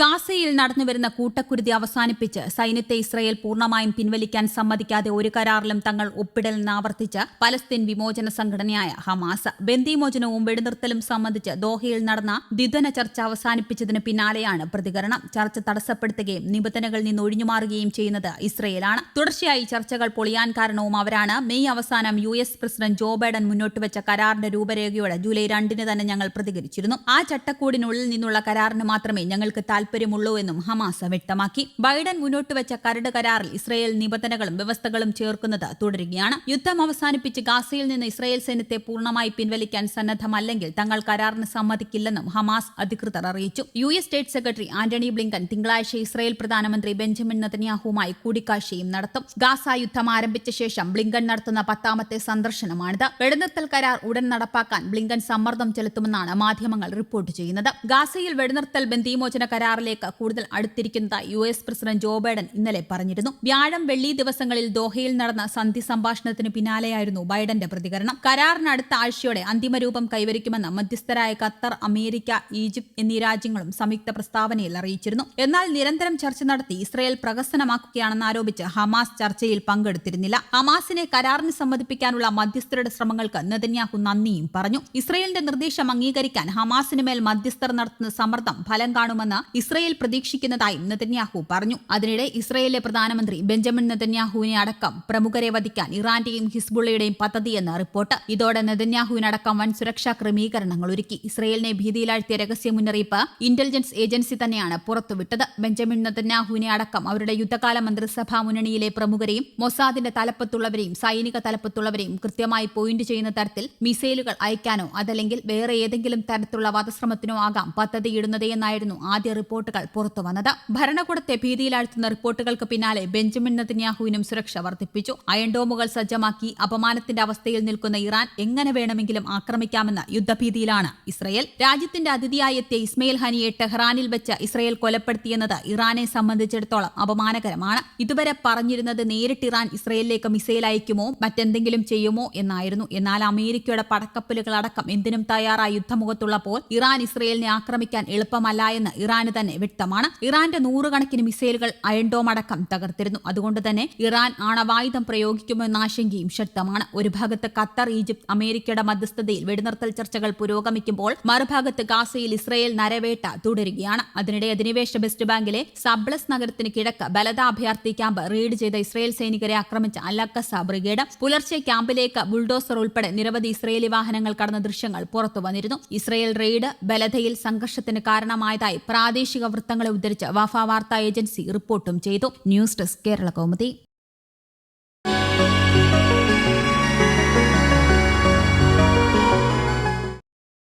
ഗാസയിൽ നടന്നുവരുന്ന കൂട്ടക്കുരുതി അവസാനിപ്പിച്ച് സൈന്യത്തെ ഇസ്രയേൽ പൂർണമായും പിൻവലിക്കാൻ സമ്മതിക്കാതെ ഒരു കരാറിലും തങ്ങൾ ഒപ്പിടലെന്ന് ആവർത്തിച്ച് പലസ്തീൻ വിമോചന സംഘടനയായ ഹമാസ് ബന്ദിമോചനവും വെടിനിർത്തലും സംബന്ധിച്ച് ദോഹയിൽ നടന്ന ദ്വിതന ചർച്ച അവസാനിപ്പിച്ചതിന് പിന്നാലെയാണ് പ്രതികരണം. ചർച്ച തടസ്സപ്പെടുത്തുകയും നിബന്ധനകളിൽ നിന്ന് ഒഴിഞ്ഞുമാറുകയും ചെയ്യുന്നത് ഇസ്രയേലാണ്. തുടർച്ചയായി ചർച്ചകൾ പൊളിയാൻ കാരണവും അവരാണ്. മെയ് അവസാനം U S president Joe Biden മുന്നോട്ട് വെച്ച കരാറിന്റെ രൂപരേഖയോട് ജൂലൈ രണ്ടിന് തന്നെ ഞങ്ങൾ പ്രതികരിച്ചിരുന്നു. ആ ചട്ടക്കൂടിനുള്ളിൽ നിന്നുള്ള കരാറിന് മാത്രമേ ഞങ്ങൾക്ക് താൽപര്യമുള്ളൂ ഹമാസ് വ്യക്തമാക്കി. ബൈഡൻ മുന്നോട്ട് വെച്ച കരട് കരാറിൽ ഇസ്രയേൽ നിബന്ധനകളും വ്യവസ്ഥകളും ചേർക്കുന്നത് തുടരുകയാണ്. യുദ്ധം അവസാനിപ്പിച്ച് ഗാസയിൽ നിന്ന് ഇസ്രയേൽ സൈന്യത്തെ പൂർണമായി പിൻവലിക്കാൻ സന്നദ്ധമല്ലെങ്കിൽ തങ്ങൾ കരാറിന് സമ്മതിക്കില്ലെന്നും ഹമാസ് അധികൃതർ അറിയിച്ചു. U S state secretary Antony Blinken തിങ്കളാഴ്ച ഇസ്രയേൽ പ്രധാനമന്ത്രി ബെഞ്ചമിൻ നെതന്യാഹുവുമായി കൂടിക്കാഴ്ചയും നടത്തും. ഗാസ യുദ്ധം ആരംഭിച്ച ശേഷം ബ്ലിങ്കൻ നടത്തുന്ന പത്താമത്തെ സന്ദർശനമാണിത്. വെടിനിർത്തൽ കരാർ ഉടൻ നടപ്പാക്കാൻ ബ്ലിങ്കൻ സമ്മർദ്ദം ചെലുത്തുമെന്നാണ് മാധ്യമങ്ങൾ റിപ്പോർട്ട് ചെയ്യുന്നത്. ഗാസയിൽ വെടിനിർത്തൽ ബന്ദിമോചന കരാറിലേക്ക് കൂടുതൽ അടുത്തിരിക്കുന്നതായി U S president Joe Biden ഇന്നലെ പറഞ്ഞിരുന്നു. വ്യാഴം വെള്ളി ദിവസങ്ങളിൽ ദോഹയിൽ നടന്ന സന്ധി സംഭാഷണത്തിന് പിന്നാലെയായിരുന്നു ബൈഡന്റെ പ്രതികരണം. കരാറിന് അടുത്ത ആഴ്ചയോടെ അന്തിമ രൂപം കൈവരിക്കുമെന്ന് മധ്യസ്ഥരായ ഖത്തർ അമേരിക്ക ഈജിപ്ത് എന്നീ രാജ്യങ്ങളും സംയുക്ത പ്രസ്താവനയിൽ അറിയിച്ചിരുന്നു. എന്നാൽ നിരന്തരം ചർച്ച നടത്തി ഇസ്രയേൽ പ്രഹസനമാക്കുകയാണെന്ന് ആരോപിച്ച് ഹമാസ് ചർച്ചയിൽ പങ്കെടുത്തിരുന്നില്ല. ഹമാസിനെ കരാറിന് സമ്മതിപ്പിക്കാനുള്ള മധ്യസ്ഥരുടെ ശ്രമങ്ങൾക്ക് നെതന്യാഹു നന്ദിയും പറഞ്ഞു. ഇസ്രയേലിന്റെ നിർദ്ദേശം അംഗീകരിക്കാൻ ഹമാസിന് മേൽ മധ്യസ്ഥർ നടത്തുന്ന സമ്മർദ്ദം ഫലം കാണുമെന്ന് ഇസ്രയേൽ പ്രതീക്ഷിക്കുന്നതായും നെതന്യാഹു പറഞ്ഞു. അതിനിടെ ഇസ്രയേലിലെ പ്രധാനമന്ത്രി ബെഞ്ചമിൻ നെതന്യാഹുവിനെ അടക്കം പ്രമുഖരെ വധിക്കാൻ ഇറാന്റെയും ഹിസ്ബുള്ളയുടെയും പദ്ധതിയെന്ന് റിപ്പോർട്ട്. ഇതോടെ നെതന്യാഹുവിനടക്കം വൻ സുരക്ഷാ ക്രമീകരണങ്ങൾ ഒരുക്കി. ഇസ്രയേലിനെ ഭീതിയിലാഴ്ത്തിയ രഹസ്യ മുന്നറിയിപ്പ് ഇന്റലിജൻസ് ഏജൻസി തന്നെയാണ് പുറത്തുവിട്ടത്. ബെഞ്ചമിൻ നെതന്യാഹുവിനെ അടക്കം അവരുടെ യുദ്ധകാല മന്ത്രിസഭാ മുന്നണിയിലെ പ്രമുഖരെയും മൊസാദിന്റെ തലപ്പത്തുള്ളവരെയും സൈനിക തലപ്പത്തുള്ളവരെയും കൃത്യമായി പോയിന്റ് ചെയ്യുന്ന തരത്തിൽ മിസൈലുകൾ അയക്കാനോ അതല്ലെങ്കിൽ വേറെ ഏതെങ്കിലും തരത്തിലുള്ള വധശ്രമത്തിനോ ആകാം പദ്ധതിയിടുന്നത് എന്നായിരുന്നു ആദ്യ റിപ്പോർട്ടുകൾ പുറത്തുവന്നത് ഭരണകൂടത്തെ ഭീതിയിലാഴ്ത്തുന്ന റിപ്പോർട്ടുകൾക്ക് പിന്നാലെ ബെഞ്ചമിൻ നെതന്യാഹുവിനും സുരക്ഷ വർദ്ധിപ്പിച്ചു. അയൺഡോമുകൾ സജ്ജമാക്കി അപമാനത്തിന്റെ അവസ്ഥയിൽ നിൽക്കുന്ന ഇറാൻ എങ്ങനെ വേണമെങ്കിലും ആക്രമിക്കാമെന്ന യുദ്ധഭീതിയിലാണ് ഇസ്രയേൽ. രാജ്യത്തിന്റെ അതിഥിയായി എത്തിയ ഇസ്മയിൽ ഹനിയെ ടെഹ്റാനിൽ വെച്ച് ഇസ്രയേൽ കൊലപ്പെടുത്തിയെന്നത് ഇറാനെ സംബന്ധിച്ചിടത്തോളം അപമാനകരമാണ്. ഇതുവരെ പറഞ്ഞിരുന്നത് നേരിട്ട് ഇറാൻ ഇസ്രയേലിലേക്ക് മിസൈൽ അയക്കുമോ മറ്റെന്തെങ്കിലും ചെയ്യുമോ എന്നായിരുന്നു. എന്നാൽ അമേരിക്കയുടെ പടക്കപ്പലുകളടക്കം എന്തിനും തയ്യാറായി യുദ്ധമുഖത്തുള്ളപ്പോൾ ഇറാൻ ഇസ്രയേലിനെ ആക്രമിക്കാൻ എളുപ്പമല്ല എന്ന് ഇറാന് തന്നെ വ്യക്തമാണ്. ഇറാന്റെ നൂറുകണക്കിന് മിസൈലുകൾ അയൺഡോം അടക്കം തകർത്തിരുന്നു. അതുകൊണ്ട് തന്നെ ഇറാൻ ആണവായുധം പ്രയോഗിക്കുമെന്ന ആശങ്കയും ശക്തമാണ്. ഒരു ഭാഗത്ത് ഖത്തർ ഈജിപ്ത് അമേരിക്കയുടെ മധ്യസ്ഥതയിൽ വെടിനിർത്തൽ ചർച്ചകൾ പുരോഗമിക്കുമ്പോൾ മറുഭാഗത്ത് ഗാസയിൽ ഇസ്രയേൽ നരവേട്ട തുടരുകയാണ്. അതിനിടെ അധിനിവേശ വെസ്റ്റ് ബാങ്കിലെ സബ്ലസ് നഗരത്തിന് കിഴക്ക് ബലത അഭയാർത്ഥി ക്യാമ്പ് റെയ്ഡ് ചെയ്ത ഇസ്രയേൽ സൈനികരെ ആക്രമിച്ച അല്ലക്കസ ബ്രിഗേഡ് പുലർച്ചെ ക്യാമ്പിലേക്ക് ബുൾഡോസർ ഉൾപ്പെടെ നിരവധി ഇസ്രയേലി വാഹനങ്ങൾ കടന്ന ദൃശ്യങ്ങൾ പുറത്തു വന്നിരുന്നു ഇസ്രയേൽ റെയ്ഡ് ബലതയിൽ സംഘർഷത്തിന് കാരണമായതായി പ്രാദേശിക വൃത്തങ്ങളെ ഉദ്ധരിച്ച് വാഫ വാർത്താ ഏജൻസി റിപ്പോർട്ടും ചെയ്തു. News desk Kerala Kaumudi.